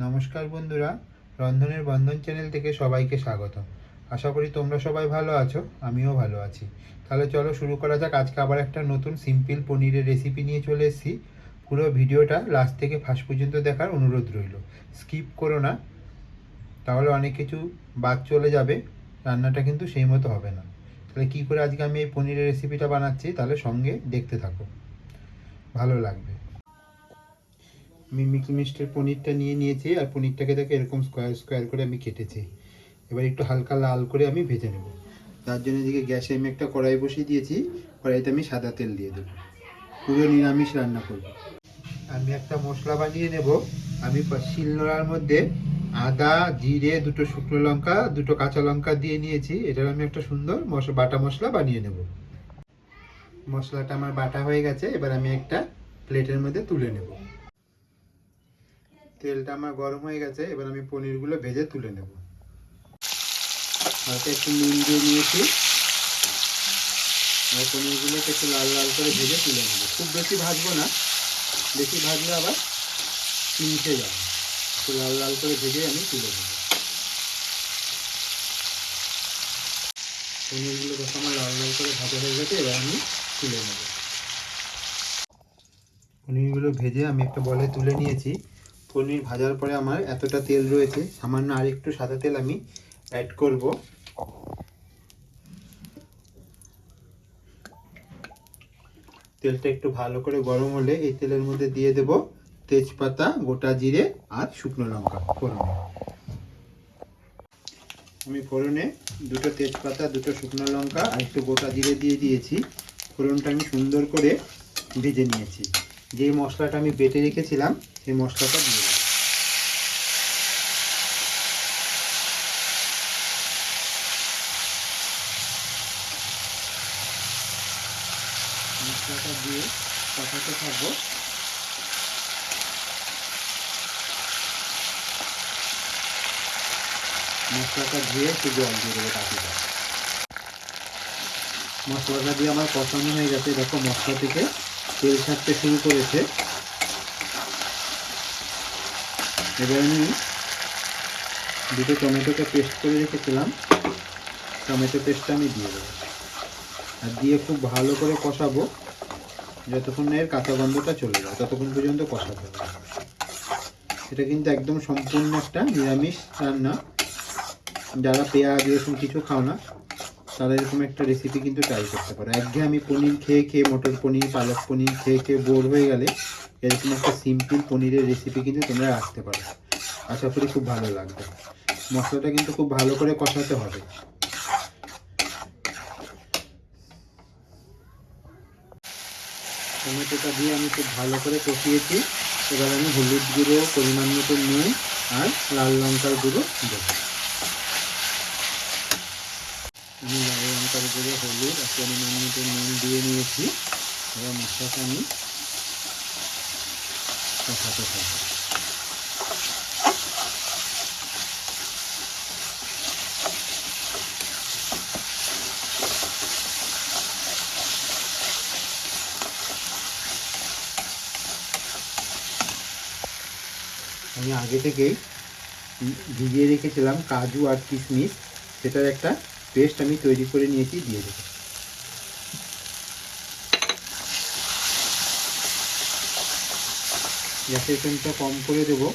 নমস্কার বন্ধুরা, রন্ধনের বন্ধন চ্যানেল থেকে সবাইকে স্বাগত। আশা করি তোমরা সবাই ভালো আছো, আমিও ভালো আছি। তাহলে চলো শুরু করা যাক। আজকে আবার একটা নতুন সিম্পল পনিরের রেসিপি নিয়ে চলে এসেছি। পুরো ভিডিওটা লাস্ট থেকে ফার্স্ট পর্যন্ত দেখার অনুরোধ রইল। স্কিপ করো না। তাহলে অনেক কিছু বাদ চলে যাবে। রান্নাটা কিন্তু সেই মতো হবে না। তাহলে কী করে আজকে আমি এই পনিরের রেসিপিটা বানাচ্ছি, তাহলে সঙ্গে দেখতে থাকো। ভালো লাগবে। আমি মিকি মিষ্টির পনিরটা নিয়ে নিয়েছি আর পনিরটাকে দেখে এরকম স্কোয়ার স্কোয়ার করে আমি কেটেছি। এবার একটু হালকা লাল করে আমি ভেজে নেব। তার জন্য এদিকে গ্যাসে আমি একটা কড়াই বসিয়ে দিয়েছি। কড়াইতে আমি সাদা তেল দিয়ে দেবো। পুরো নিরামিষ রান্না করব। আমি একটা মশলা বানিয়ে নেব। আমি শিলনোড়ার মধ্যে আদা, জিরে, দুটো শুকনো লঙ্কা, দুটো কাঁচা লঙ্কা দিয়ে নিয়েছি। এটার আমি একটা সুন্দর মশলা বাটা মশলা বানিয়ে নেব। মশলাটা আমার বাটা হয়ে গেছে। এবার আমি একটা প্লেটের মধ্যে তুলে নেব। তেলটা আমার গরম হয়ে গেছে, এবার আমি পনিরগুলো ভেজে তুলে নেব। হালকা একটু নুন দিয়ে নিয়েছি। আর পনিরগুলোকে একটু লাল লাল করে ভেজে তুলে নেব। খুব বেশি ভাজবো না, বেশি ভাজলে আবার চিনতে যাবে। একটু লাল লাল করে ভেজে আমি তুলে নেব। পনিরগুলো যখন আমার লাল লাল করে ভাজা হয়ে গেছে, এবার আমি তুলে নেব। পনিরগুলো ভেজে আমি একটা বলে তুলে নিয়েছি। পনির ভাজার পরে আমার এতটা তেল রয়েছে, সামান্য আর একটু সাদা তেল আমি অ্যাড করব। তেলটা একটু ভালো করে গরম হলে এই তেলের মধ্যে দিয়ে দেব তেজপাতা, গোটা জিরে আর শুকনো লঙ্কা, ফোড়নে। আমি ফোড়নে দুটো তেজপাতা, দুটো শুকনো লঙ্কা আর একটু গোটা জিরে দিয়ে দিয়েছি। ফোড়নটা আমি সুন্দর করে ভেজে নিয়েছি। যে মশলাটা আমি বেটে রেখেছিলাম, সেই মশলাটা দিয়ে দেবো মশলাটা দিয়ে কষাতে থাকব। মশলাটা দিয়ে একটু জল দিয়ে দেবো বাকিটা মশলাটা দিয়ে আমার কষানো হয়ে গেছে, দেখো মশলা থেকে। তেল ছাড়তে শুরু করেছে। এবার আমি দুটো টমেটোকে পেস্ট করে রেখেছিলাম। টমেটো পেস্টটা আমি দিয়ে দেবো। আর দিয়ে খুব ভালো করে কষাবো, যতক্ষণ এর কাঁচা গন্ধটা চলে যায় ততক্ষণ পর্যন্ত কষাতে হবে। এটা কিন্তু একদম সম্পূর্ণ একটা নিরামিষ রান্না। যারা পেঁয়াজ, রসুন কিছু খাও না তারা এরকম একটা রেসিপি কিন্তু ট্রাই করতে পারো একঘেয়ে আমি পনির খেয়ে খেয়ে মটর পনির, পালক পনির খেয়ে খেয়ে বোর হয়ে গেলে এরকম একটা সিম্পল পনিরের রেসিপি কিন্তু তোমরা রাখতে পারো। আশা করি খুব ভালো লাগবে। মশলাটা কিন্তু খুব ভালো করে কষাতে হবে। টমেটোটা দিয়ে আমি খুব ভালো করে কষিয়েছি। এবার আমি হলুদ গুঁড়ো, পরিমাণ মতো নুন আর লাল লঙ্কার গুঁড়ো দেবো। আমি লাল লঙ্কার গুঁড়ো হলুদ আর পরিমাণ মতো নুন দিয়ে নিয়েছি। এবার মশলাটা আমি কষাতে থাকব। আমি আগে থেকেই ভিজিয়ে রেখেছিলাম কাজু আর কিশমিশ, সেটার একটা পেস্ট আমি তৈরি করে নিয়েছি, দিয়ে দেবো। গ্যাসের ফ্লেমটা কম করে দেবো।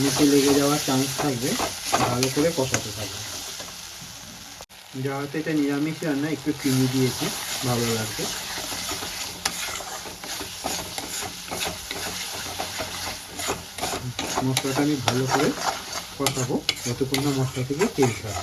নিচে লেগে যাওয়ার চান্স থাকবে, ভালো করে কষাতে থাকবে। যাওয়াতে এটা নিরামিষ রান্না, একটু চিনি দিয়েছি, ভালো লাগবে। মশলাটা আমি ভালো করে কষাবো, যতক্ষণ না মশলা থেকে তেল ছাড়ে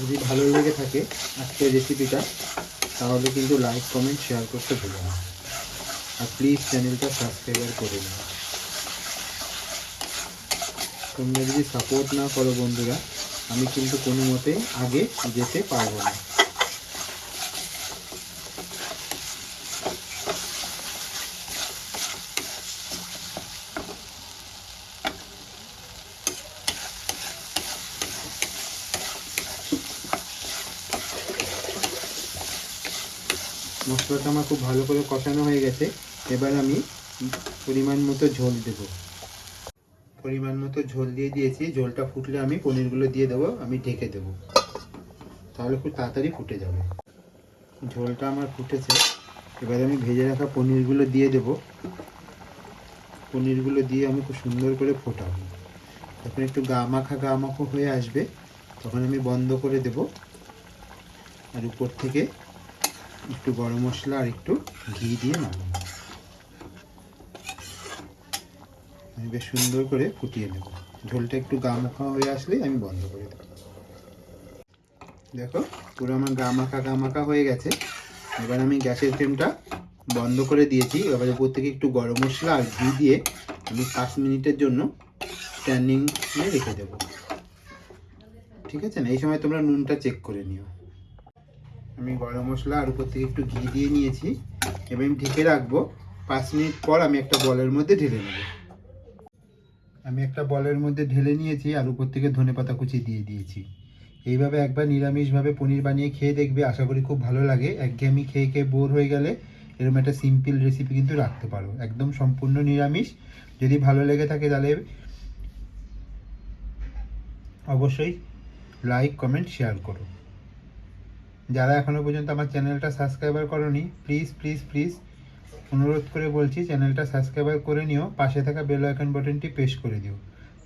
যদি ভালো লেগে থাকে আজকের রেসিপিটা তাহলে কিন্তু লাইক কমেন্ট শেয়ার করতে ভুলো না। আর প্লিজ চ্যানেলটা সাবস্ক্রাইবার করে নিন তোমরা যদি সাপোর্ট না করো বন্ধুরা, আমি কিন্তু কোনো মতে আগে যেতে পারব না। মশলাটা আমার খুব ভালো করে কষানো হয়ে গেছে। এবার আমি পরিমাণ মতো ঝোল দেবো। পরিমাণ মতো ঝোল দিয়ে দিয়েছি। ঝোলটা ফুটলে আমি পনিরগুলো দিয়ে দেবো, আমি ঢেকে দেবো। তাহলে খুব তাড়াতাড়ি ফুটে যাবে। ঝোলটা আমার ফুটেছে। এবার আমি ভেজে রাখা পনিরগুলো দিয়ে দেব। পনিরগুলো দিয়ে আমি খুব সুন্দর করে ফোটাবো। যখন একটু গা মাখা গা মাখো হয়ে আসবে, তখন আমি বন্ধ করে দেব। আর উপর থেকে একটু গরম মশলা আর একটু ঘি দিয়ে নামাবো আমি বেশ সুন্দর করে ফুটিয়ে নেব। ঝোলটা একটু গা মাখা হয়ে আসলে আমি বন্ধ করে দেব। দেখো, পুরো আমার গা মাখা গা মাখা হয়ে গেছে। এবার আমি গ্যাসের ফ্লেমটা বন্ধ করে দিয়েছি। এবার উপর থেকে একটু গরম মশলা আর ঘি দিয়ে আমি পাঁচ মিনিটের জন্য স্ট্যান্ডিং রেখে দেবো। ঠিক আছে না? এই সময় তোমরা নুনটা চেক করে নিও। আমি গরম মশলা আর উপর থেকে একটু ঘি দিয়ে নিয়েছি, এবার আমি ঢেকে রাখব। পাঁচ মিনিট পর আমি একটা বলের মধ্যে ঢেলে নেব। আমি একটা বলের মধ্যে ঢেলে নিয়েছি আর উপর থেকে ধনে পাতা কুচি দিয়ে দিয়েছি। এইভাবে একবার নিরামিষভাবে পনির বানিয়ে খেয়ে দেখবে, আশা করি খুব ভালো লাগে। একঘেয়েমি খেয়ে খেয়ে বোর হয়ে গেলে এরকম একটা সিম্পল রেসিপি কিন্তু রাখতে পারো। একদম সম্পূর্ণ নিরামিষ। যদি ভালো লেগে থাকে তাহলে অবশ্যই লাইক কমেন্ট শেয়ার করো। যারা এখনও পর্যন্ত আমার চ্যানেলটা সাবস্ক্রাইবার করনি প্লিজ প্লিজ প্লিজ অনুরোধ করে বলছি চ্যানেলটা সাবস্ক্রাইবার করে নিও, পাশে থাকা বেল আইকন বাটনটি প্রেস করে দিও।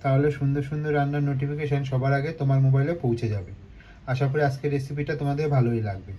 তাহলে সুন্দর সুন্দর রান্নার নোটিফিকেশান সবার আগে তোমার মোবাইলে পৌঁছে যাবে। আশা করি আজকের রেসিপিটা তোমাদের ভালোই লাগবে।